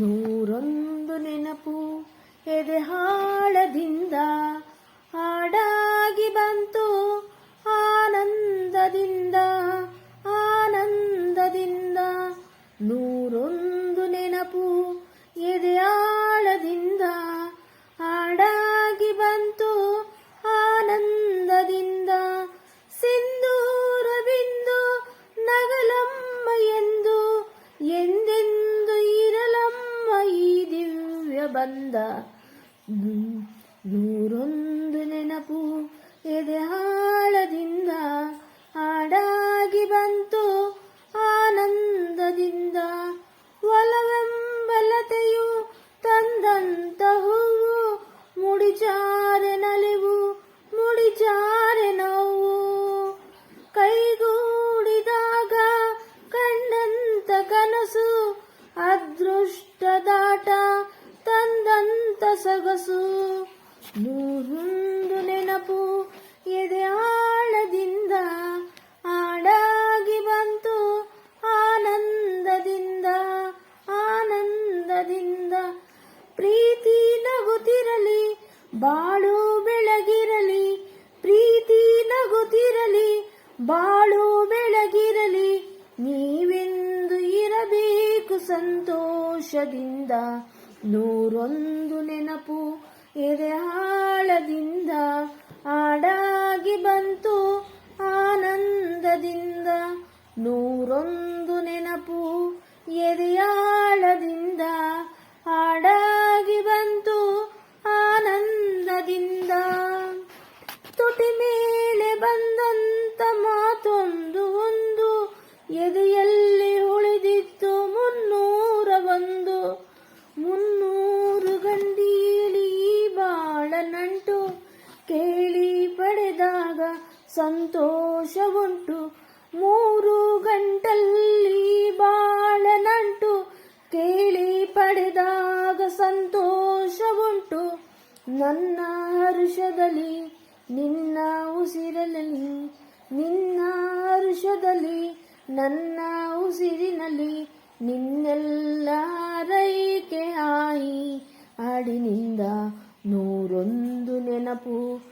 ನೂರೊಂದು ನೆನಪು ಎದೆ ಹಾಳದಿಂದ ಹಾಡಾಗಿ ಬಂತು. ಆನಂದದಿಂದ ಆನಂದದಿಂದ ನೂರೊಂದು ನೆನಪು ಎದೆ ಬಂದ. ನೂರೊಂದು ನೆನಪು ಎದೆ ಹಾಳದಿಂದ ಹಾಡಾಗಿ ಬಂತು ಆನಂದದಿಂದ. ಒಲವೆಂಬಲತೆಯು ತಂದಂತ ಹೂವು ಮುಡಿಚಾರೆ ನಲಿವು, ಮುಡಿಚಾರೆ ನೋವು. ಕೈಗೂಡಿದಾಗ ಕಂಡಂತ ಕನಸು ಅದೃಷ್ಟದಾಟ ತಂದಂತ ಸೊಗಸು. ನೂರೊಂದು ನೆನಪು ಎದೆ ಆಳದಿಂದ ಆಡಾಗಿ ಬಂತು. ಆನಂದದಿಂದ ಆನಂದದಿಂದ ಪ್ರೀತಿ ನಗುತ್ತಿರಲಿ, ಬಾಳು ಬೆಳಗಿರಲಿ. ಪ್ರೀತಿ ನಗುತ್ತಿರಲಿ, ಬಾಳು ಬೆಳಗಿರಲಿ. ನೀವೆಂದು ಇರಬೇಕು ಸಂತೋಷದಿಂದ. ನೂರೊಂದು ನೆನಪು ಎದೆ ಆಳದಿಂದ ಆಡಾಗಿ ಬಂತು ಆನಂದದಿಂದ. ನೂರೊಂದು ಸಂತೋಷ ಉಂಟು ಮೂರು ಗಂಟಲ್ಲಿ ಬಾಳನಂಟು. ಕೇಳಿ ಪಡೆದಾಗ ಸಂತೋಷವುಂಟು. ನನ್ನ ಹರುಷದಲ್ಲಿ, ನಿನ್ನ ಉಸಿರಲಲಿ ನಿನ್ನ ಹರುಷದಲ್ಲಿ, ನನ್ನ ಉಸಿರಿನಲ್ಲಿ ನಿನ್ನೆಲ್ಲ ರೈಕೆ ಆಯಿ. ಹಾಡಿನಿಂದ ನೂರೊಂದು ನೆನಪು.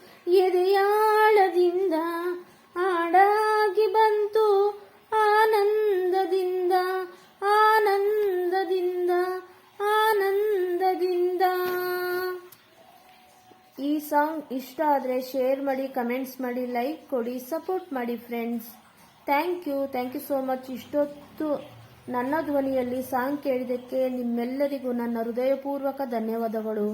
ಈ ಸಾಂಗ್ ಇಷ್ಟ ಆದರೆ ಶೇರ್ ಮಾಡಿ ಕಮೆಂಟ್ಸ್ ಮಾಡಿ ಲೈಕ್ ಕೊಡಿ ಸಪೋರ್ಟ್ ಮಾಡಿ friends thank you thank you so much ಇಷ್ಟೊತ್ತು ನನ್ನ ಧ್ವನಿಯಲ್ಲಿ ಸಾಂಗ್ ಕೇಳಿದ್ದಕ್ಕೆ ನಿಮ್ಮೆಲ್ಲರಿಗೂ ನನ್ನ ಹೃದಯಪೂರ್ವಕ ಧನ್ಯವಾದಗಳು.